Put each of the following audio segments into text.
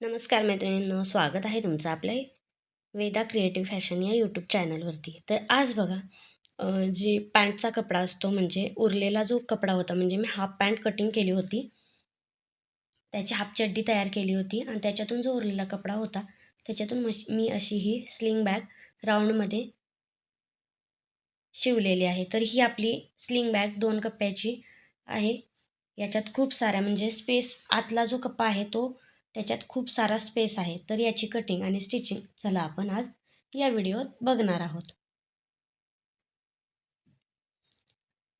नमस्कार मैत्रिणींनो स्वागत आहे तुमचं आपल्या वेदा क्रिएटिव्ह फॅशन या यूट्यूब चॅनलवरती. तर आज बघा जे जी पॅन्टचा कपडा असतो म्हणजे उरलेला जो कपडा होता म्हणजे मी हाफ पॅन्ट कटिंग केली होती. त्याची हाफ चड्डी तयार केली होती आणि त्याच्यातून जो उरलेला कपडा होता त्याच्यातून मी अशी ही स्लिंग बॅग राऊंडमध्ये शिवलेली आहे. तर ही आपली स्लिंग बॅग दोन कप्प्याची आहे. याच्यात खूप साऱ्या म्हणजे स्पेस आतला जो कप्पा आहे तो त्याच्यात खूप सारा स्पेस आहे. तर याची कटिंग आणि स्टिचिंग चला आपण आज या व्हिडिओत बघणार आहोत.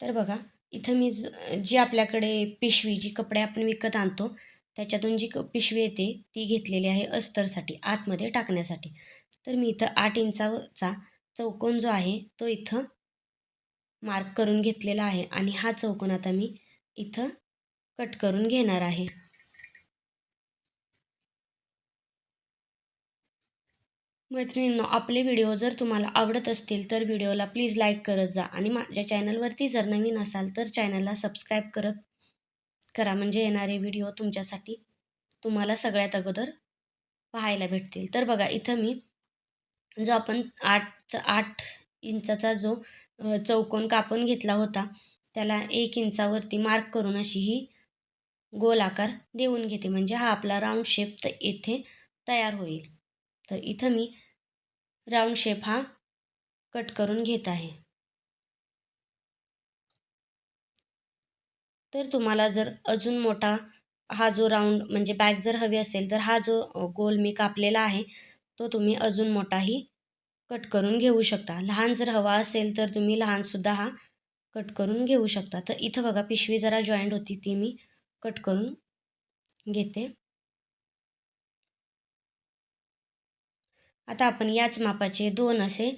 तर बघा इथं मी ज- जी आपल्याकडे पिशवी जी कपडे आपण विकत आणतो त्याच्यातून जी क पिशवी येते ती घेतलेली आहे अस्तरसाठी आतमध्ये टाकण्यासाठी. तर मी इथं आठ इंचाचा चौकोन जो आहे तो इथं मार्क करून घेतलेला आहे आणि हा चौकोन आता मी इथं कट करून घेणार आहे. मैत्रिणींनो आपले व्हिडिओ जर तुम्हाला आवडत असतील तर व्हिडिओला प्लीज लाईक करत जा. आणि माझ्या चॅनलवरती जर नवीन असाल तर चॅनलला सबस्क्राईब करत करा. म्हणजे येणारे व्हिडिओ तुमच्यासाठी तुम्हाला सगळ्यात अगोदर पाहायला भेटतील. तर बघा इथं मी जो आपण आठ आठ इंचाचा जो चौकोन कापून घेतला होता त्याला एक इंचावरती मार्क करून अशी ही गोल आकार देऊन घेते. म्हणजे हा आपला राऊंड शेप तर येथे तयार होईल. तर इथं मी राऊंड शेप हा कट करून घेत आहे. तर तुम्हाला जर अजून मोठा हा जो राऊंड म्हणजे बॅग जर हवी असेल तर हा जो गोल मी कापलेला आहे तो तुम्ही अजून मोठाही कट करून घेऊ शकता. लहान जर हवा असेल तर तुम्ही लहानसुद्धा हा कट करून घेऊ शकता. तर इथं बघा पिशवी जरा जॉईंट होती ती मी कट करून घेते. आता आपण याच मापाचे दोन असे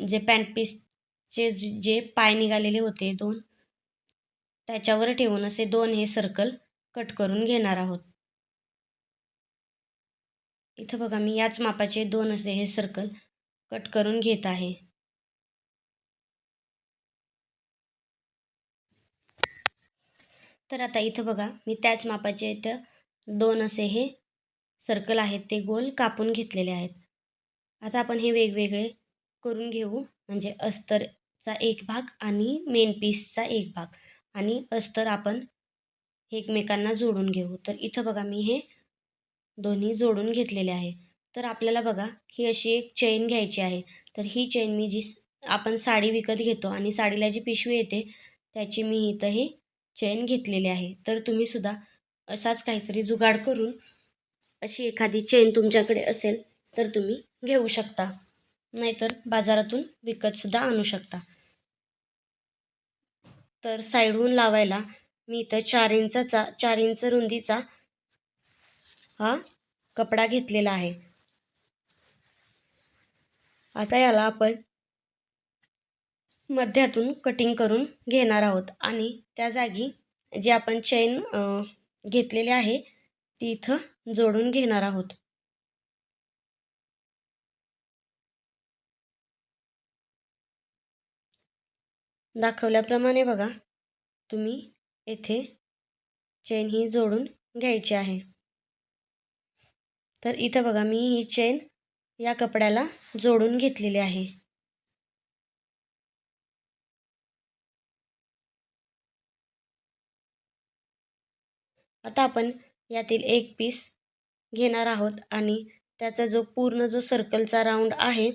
जे पॅन्ट पीसचे जे पाय निघालेले होते दोन त्याच्यावर ठेवून असे दोन हे सर्कल कट करून घेणार आहोत. इथं बघा मी याच मापाचे दोन असे हे सर्कल कट करून घेत आहे. तर आता इथं बघा मी त्याच मापाचे इथं दोन असे हे सर्कल आहेत ते गोल कापून घेतलेले आहेत. आता आपण हे वेगवेगळे करून घेऊ. म्हणजे अस्तरचा एक भाग आणि मेन पीसचा एक भाग. आणि अस्तर आपण एकमेकांना जोडून घेऊ. तर इथं बघा मी हे दोन्ही जोडून घेतलेले आहे. तर आपल्याला बघा ही अशी एक चेन घ्यायची आहे. तर ही चेन मी जी आपण साडी विकत घेतो आणि साडीला जी पिशवी येते त्याची मी इथं हे चेन घेतलेली आहे. तर तुम्ही सुद्धा असाच काहीतरी जुगाड करून अशी एखादी चेन तुमच्याकडे असेल तर तुम्ही घेऊ शकता. नाहीतर बाजारातून विकतसुद्धा आणू शकता. तर साईडहून लावायला मी इथं चार इंचाचा चार इंच रुंदीचा हा कपडा घेतलेला आहे. आता याला आपण मध्यातून कटिंग करून घेणार आहोत आणि त्या जागी जी आपण चेन घेतलेली आहे ती इथं जोडून घेणार आहोत. दाखवल्याप्रमाणे बघा तुम्ही येथे चेन ही जोडून घ्यायची आहे. तर इथं बघा मी ही चेन या कपड्याला जोडून घेतलेली आहे. आता आपण यातील एक पीस घेणार आहोत आणि त्याचा जो पूर्ण जो सर्कलचा राऊंड आहे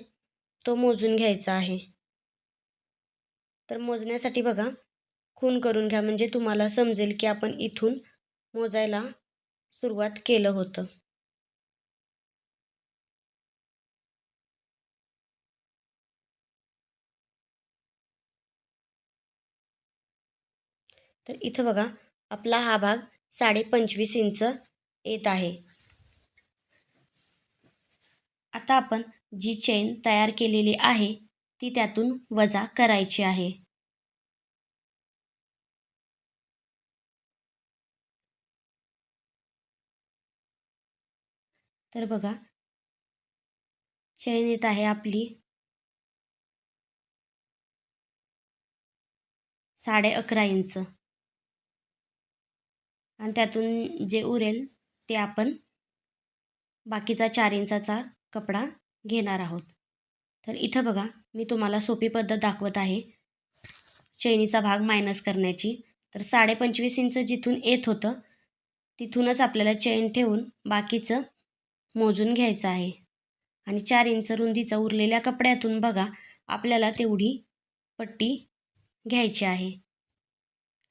तो मोजून घ्यायचा आहे. तर मोजण्यासाठी बघा. खून करून घ्या. म्हणजे तुम्हाला समजेल की आपण इथून मोजायला सुरुवात केलं होतं. तर इथं बघा. आपला हा भाग साडे पंचवीस इंच येत आहे. आता आपण जी चेन तयार केलेली आहे ती त्यातून वजा करायची आहे. तर बघा. चेन येत आहे आपली. साडे अकरा इंच. आणि त्यातून जे उरेल ते आपण बाकीचा चार इंचाचा कपडा घेणार आहोत. तर इथं बघा. मी तुम्हाला सोपी पद्धत दाखवत आहे. चैनीचा भाग मायनस करण्याची. तर साडेपंचवीस इंच जिथून येत होतं तिथूनच आपल्याला चैन ठेवून बाकीचं मोजून घ्यायचं आहे. आणि चार इंच रुंदीचा उरलेल्या कपड्यातून बघा आपल्याला तेवढी पट्टी घ्यायची आहे.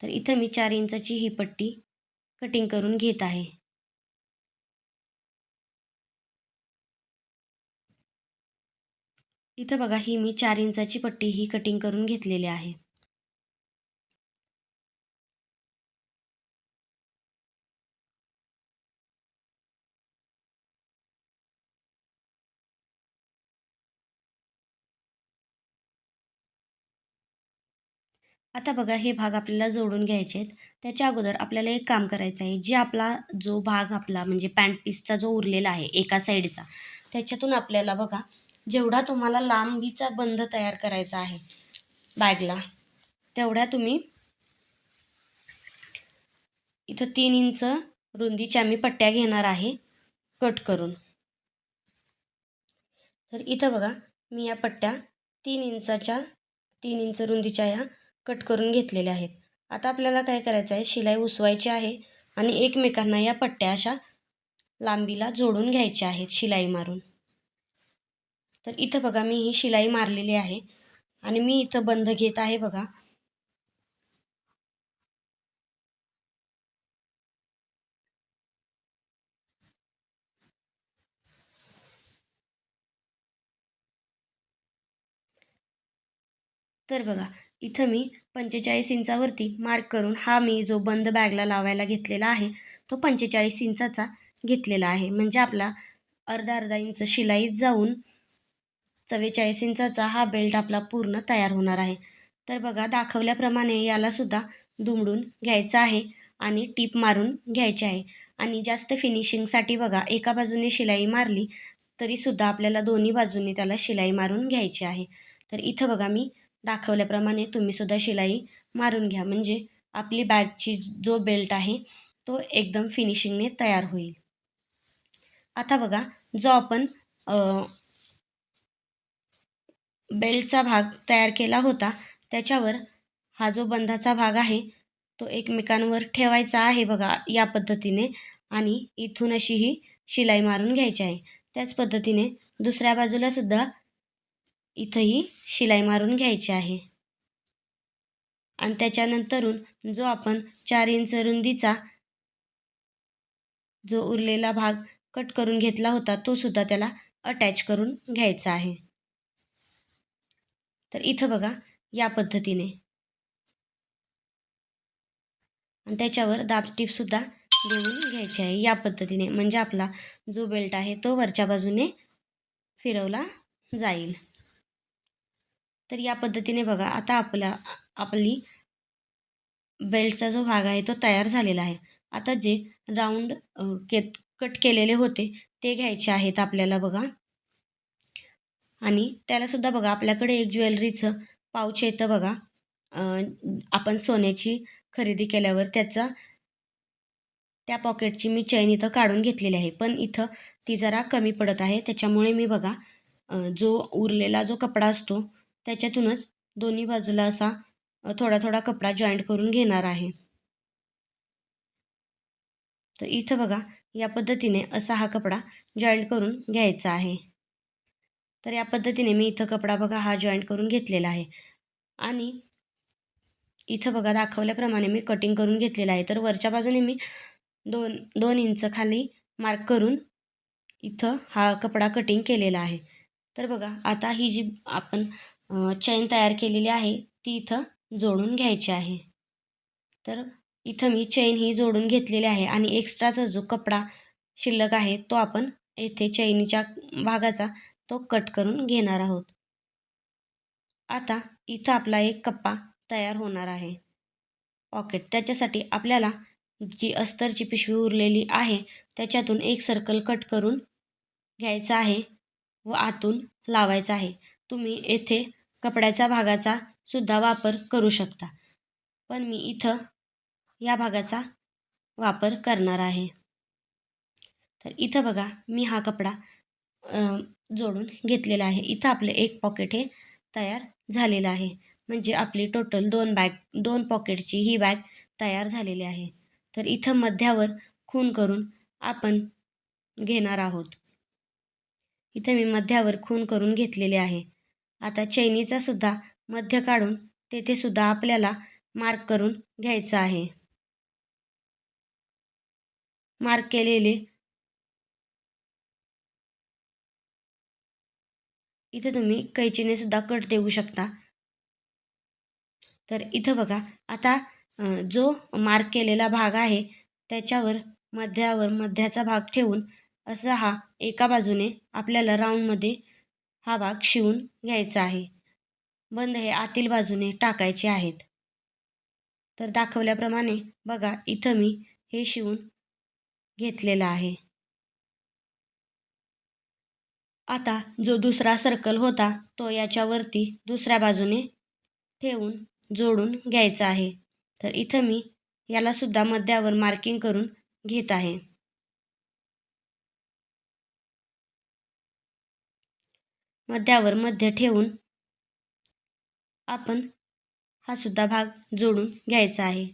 तर इथं मी चार इंचाची ही पट्टी कटिंग करून घेत आहे. इथं बघा ही मी चार इंचाची पट्टी ही कटिंग करून घेतलेली आहे. आता बघा हे भाग आपल्याला जोडून घ्यायचे आहेत. त्याच्या अगोदर आपल्याला एक काम करायचं आहे. जे आपला जो भाग आपला म्हणजे पॅन्ट पीसचा जो उरलेला आहे एका साईडचा त्याच्यातून आपल्याला बघा जेवढा तुम्हाला लांबीचा बंध तयार करायचा आहे बॅगला तेवढ्या तुम्ही इथं तीन इंच रुंदीच्या मी पट्ट्या घेणार आहे कट करून. तर इथं बघा मी या पट्ट्या तीन इंचाच्या तीन इंच रुंदीच्या या कट करून घेतलेल्या आहेत. आता आपल्याला काय करायचं आहे शिलाई उसवायची आहे आणि एकमेकांना या पट्ट्या अशा लांबीला जोडून घ्यायच्या आहेत शिलाई मारून. तर इथं बघा मी ही शिलाई मारलेली आहे आणि मी इथं बंद घेत आहे बघा. तर बघा इथं मी पंचेचाळीस इंचावरती मार्क करून हा मी जो बंद बॅगला लावायला घेतलेला आहे तो पंचेचाळीस इंचाचा घेतलेला आहे. म्हणजे आपला अर्धा अर्धा इंच शिलाईत जाऊन चव्वेचाळीस इंचाचा हा बेल्ट आपला पूर्ण तयार होणार आहे. तर बघा दाखवल्याप्रमाणे यालासुद्धा दुमडून घ्यायचं आहे आणि टीप मारून घ्यायची आहे. आणि जास्त फिनिशिंगसाठी बघा एका बाजूने शिलाई मारली तरीसुद्धा आपल्याला दोन्ही बाजूंनी त्याला शिलाई मारून घ्यायची आहे. तर इथं बघा मी दाखवल्याप्रमाणे तुम्हीसुद्धा शिलाई मारून घ्या. म्हणजे आपली बॅगची जो बेल्ट आहे तो एकदम फिनिशिंगने तयार होईल. आता बघा जो आपण बेल्टचा भाग तयार केला होता. त्याच्यावर हा जो बंधाचा भाग आहे तो एकमेकांवर ठेवायचा आहे बघा या पद्धतीने. आणि इथून अशी ही शिलाई मारून घ्यायची आहे. त्याच पद्धतीने दुसऱ्या बाजूला सुद्धा इथंही शिलाई मारून घ्यायची आहे. आणि त्याच्यानंतरून जो आपण चार इंच रुंदीचा जो उरलेला भाग कट करून घेतला होता तो सुद्धा त्याला अटॅच करून घ्यायचा आहे. तर इथं बघा या पद्धतीने. आणि त्याच्यावर दाबटीपसुद्धा देऊन घ्यायची आहे. या पद्धतीने म्हणजे आपला जो बेल्ट आहे तो वरच्या बाजूने फिरवला जाईल. तर या पद्धतीने बघा आता आपला आपली बेल्टचा जो भाग आहे तो तयार झालेला आहे. आता जे राऊंड के कट केलेले होते ते घ्यायचे आहेत आपल्याला बघा. आणि त्यालासुद्धा बघा आपल्याकडे एक ज्वेलरीचं पाऊच येतं बघा. आपण सोन्याची खरेदी केल्यावर त्याचा त्या पॉकेटची मी चैन इथं काढून घेतलेली आहे. पण इथं ती जरा कमी पडत आहे. त्याच्यामुळे मी बघा जो उरलेला जो कपडा असतो त्याच्यातूनच दोन्ही बाजूला असा थोडा थोडा कपडा जॉईंट करून घेणार आहे. तर इथं बघा या पद्धतीने असा हा कपडा जॉईंट करून घ्यायचा आहे. तर या पद्धतीने मी इथं कपडा बघा हा जॉईंट करून घेतलेला आहे. आणि इथं बघा दाखवल्याप्रमाणे मी कटिंग करून घेतलेलं आहे. तर वरच्या बाजूने मी दोन दोन इंच खाली मार्क करून इथं हा कपडा कटिंग केलेला आहे. तर बघा आता ही जी आपण चैन तयार केलेली आहे ती इथं जोडून घ्यायची आहे. तर इथं मी चैन ही जोडून घेतलेली आहे आणि एक्स्ट्राचा जो कपडा शिल्लक आहे तो आपण येथे चैनीच्या भागाचा तो कट करून घेणार आहोत. आता इथं आपला एक कप्पा तयार होणार आहे. पॉकेट त्याच्यासाठी आपल्याला जी अस्तरची पिशवी उरलेली आहे त्याच्यातून एक सर्कल कट करून घ्यायचं आहे व आतून लावायचं आहे. तुम्ही येथे कपड्याच्या भागाचा सुद्धा वापर करू शकता. पण मी इथं या भागाचा वापर करणार आहे. तर इथं बघा मी हा कपडा जोडून घेतलेलं आहे. इथं आपलं एक पॉकेट हे तयार झालेलं आहे. म्हणजे आपली टोटल दोन बॅग दोन पॉकेटची ही बॅग तयार झालेली आहे. तर इथं मध्यावर खून करून आपण घेणार आहोत. इथं मी मध्यावर खून करून घेतलेले आहे. आता चैनीचा सुद्धा मध्य काढून तेथे सुद्धा आपल्याला मार्क करून घ्यायचं आहे. मार्क केलेले इथं तुम्ही कैचीने सुद्धा कट देऊ शकता. तर इथं बघा आता जो मार्क केलेला भाग आहे त्याच्यावर मध्यावर मध्याचा भाग ठेवून असा हा एका बाजूने आपल्याला राऊंडमध्ये हा भाग शिवून घ्यायचा आहे. बंद हे आतील बाजूने टाकायचे आहेत. तर दाखवल्याप्रमाणे बघा इथं मी हे शिवून घेतलेलं आहे. आता जो दुसरा सर्कल होता तो याच्यावरती दुसऱ्या बाजूने ठेवून जोडून घ्यायचा आहे. तर इथं मी याला सुद्धा मध्यावर मार्किंग करून घेत आहे. मध्यावर मध्य ठेवून आपण हा सुद्धा भाग जोडून घ्यायचा आहे.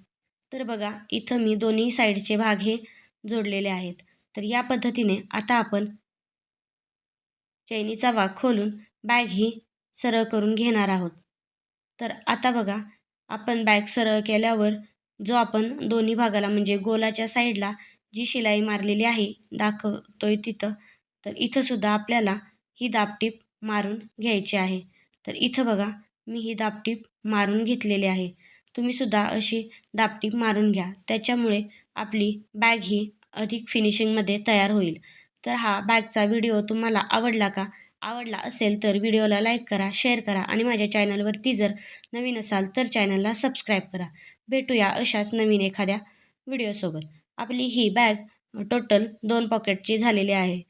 तर बघा इथं मी दोन्ही साईडचे भाग हे जोडलेले आहेत. तर या पद्धतीने आता आपण चैनीचा वाघ खोलून बॅग ही सरळ करून घेणार आहोत. तर आता बघा आपण बॅग सरळ केल्यावर जो आपण दोन्ही भागाला म्हणजे गोलाच्या साईडला जी शिलाई मारलेली आहे दाखवतोय तिथं तर इथंसुद्धा आपल्याला ही दापटीप मारून घ्यायची आहे. तर इथं बघा मी ही दापटीप मारून घेतलेली आहे. तुम्ही सुद्धा अशी दापटीप मारून घ्या. त्याच्यामुळे आपली बॅग ही अधिक फिनिशिंगमध्ये तयार होईल. तर हा बॅगचा व्हिडिओ तुम्हाला आवडला का? आवडला असेल तर व्हिडिओला लाईक करा शेअर करा आणि माझ्या चॅनलवरती जर नवीन असाल तर चॅनलला सबस्क्राईब करा. भेटूया अशाच नवीन एखाद्या व्हिडिओसोबत. आपली ही बॅग टोटल दोन पॉकेटची झालेली आहे.